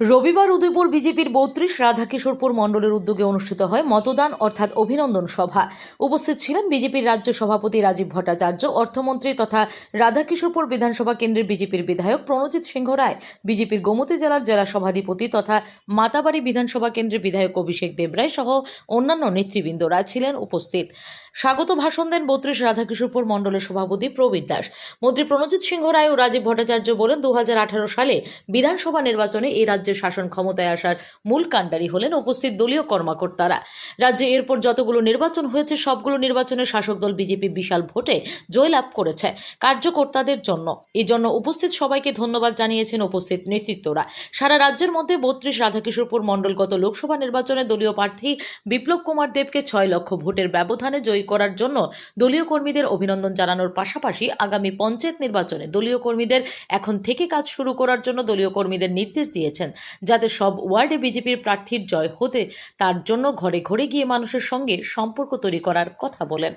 রবিবার উদয়পুর বিজেপির বত্রিশ রাধাকিশোরপুর মণ্ডলের উদ্যোগে অনুষ্ঠিত হয় মতদান, অর্থাৎ অভিনন্দন সভা। উপস্থিত ছিলেন বিজেপির রাজ্য সভাপতি রাজীব ভট্টাচার্য, অর্থমন্ত্রী তথা রাধাকিশোরপুর বিধানসভা কেন্দ্রের বিজেপির বিধায়ক প্রণজিৎ সিংহ রায়, বিজেপির গোমতী জেলার জেলা সভাধিপতি তথা মাতাবাড়ি বিধানসভা কেন্দ্রের বিধায়ক অভিষেক দেবরায় সহ অন্যান্য নেতৃবৃন্দরা ছিলেন উপস্থিত। স্বাগত ভাষণ দেন বত্রিশ রাধাকিশোরপুর মণ্ডলের সভাপতি প্রবীর দাস। মন্ত্রী প্রণজিৎ সিংহ রায় ও রাজীব ভট্টাচার্য বলেন, দুহাজার আঠারো সালে বিধানসভা নির্বাচনে এই রাজ্যের শাসন ক্ষমতায় আসার মূল কাণ্ডারি হলেন উপস্থিত দলীয় কর্মকর্তারা। রাজ্যে এরপর যতগুলো নির্বাচন হয়েছে, সবগুলো নির্বাচনে শাসক দল বিজেপি বিশাল ভোটে জয়লাভ করেছে কার্যকর্তাদের জন্য। এই জন্য উপস্থিত সবাইকে ধন্যবাদ জানিয়েছেন উপস্থিত নেতৃত্বরা। সারা রাজ্যের মধ্যে বত্রিশ রাধাকিশোরপুর মণ্ডলগত লোকসভা নির্বাচনে দলীয় প্রার্থী বিপ্লব কুমার দেবকে ছয় লক্ষ ভোটের ব্যবধানে জয়ী করার জন্য দলীয় কর্মীদের অভিনন্দন জানানোর পাশাপাশি আগামী পঞ্চায়েত নির্বাচনে দলীয় কর্মীদের এখন থেকে কাজ শুরু করার জন্য দলীয় কর্মীদের নির্দেশ দিয়েছেন, যাতে সব ওয়ার্ডে বিজেপির প্রার্থীর জয় হতে তার জন্য ঘরে ঘরে গিয়ে মানুষের সঙ্গে সম্পর্ক তৈরি করার কথা বলেন।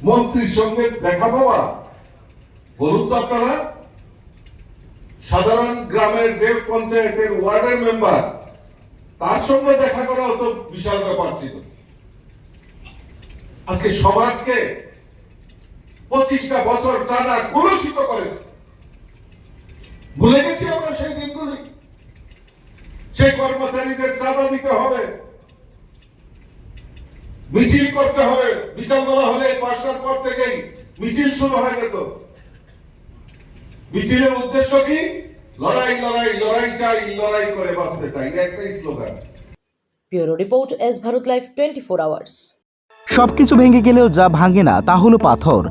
মন্ত্রীর সঙ্গে দেখা পাওয়া, বলুন তো আপনারা, সাধারণ গ্রামের যে পঞ্চায়েতের ওয়ার্ডের মেম্বার, তার সঙ্গে দেখা বিশাল ব্যাপার ছিল। আজকে সমাজকে পঁচিশটা বছর টানা কলুষিত করেছে। ভুলে গেছি আমরা সেই দিনগুলি। সেই কর্মচারীদের চাঁদা দিতে হবে। মিছিল করতে হবে। বিকালবেলা হলে পাঁচটার পর থেকেই মিছিল শুরু হয়ে যেত। মিছিলের উদ্দেশ্য কি? লড়াই লড়াই লড়াই চাই, লড়াই করে বাঁচতে চাই। একটাই slogan. Bureau report S Bharat life twenty four hours. সবকিছু ভেঙে গেলেও যা ভাঙে না, তা হলো পাথর।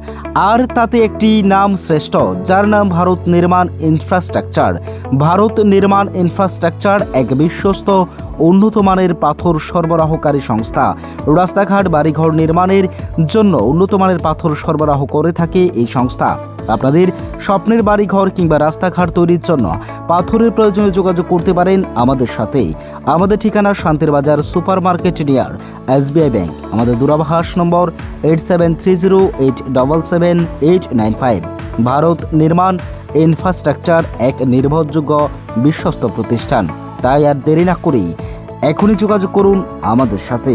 আর তাতে একটি নাম শ্রেষ্ঠ, যার নাম ভারত নির্মাণ ইনফ্রাস্ট্রাকচার। ভারত নির্মাণ ইনফ্রাস্ট্রাকচার এক বিশ্বস্ত উন্নত মানের পাথর সরবরাহকারী সংস্থা। রাস্তাঘাট, বাড়িঘর নির্মাণের জন্য উন্নত মানের পাথর সরবরাহ করে থাকে এই সংস্থা। আপনাদের স্বপ্নের বাড়িঘর কিংবা রাস্তাঘাট তৈরির জন্য পাথরের প্রয়োজনে যোগাযোগ করতে পারেন আমাদের সাথে আমাদের ঠিকানা শান্তির বাজার super market near SBI bank আমাদের দূরাভাষ number eight seven three zero eight double seven eight nine five. Bharat Nirman infrastructure এক নির্ভরযোগ্য বিশ্বস্ত প্রতিষ্ঠান। তাই আর দেরি না করেই এখনই যোগাযোগ করুন আমাদের সাথে।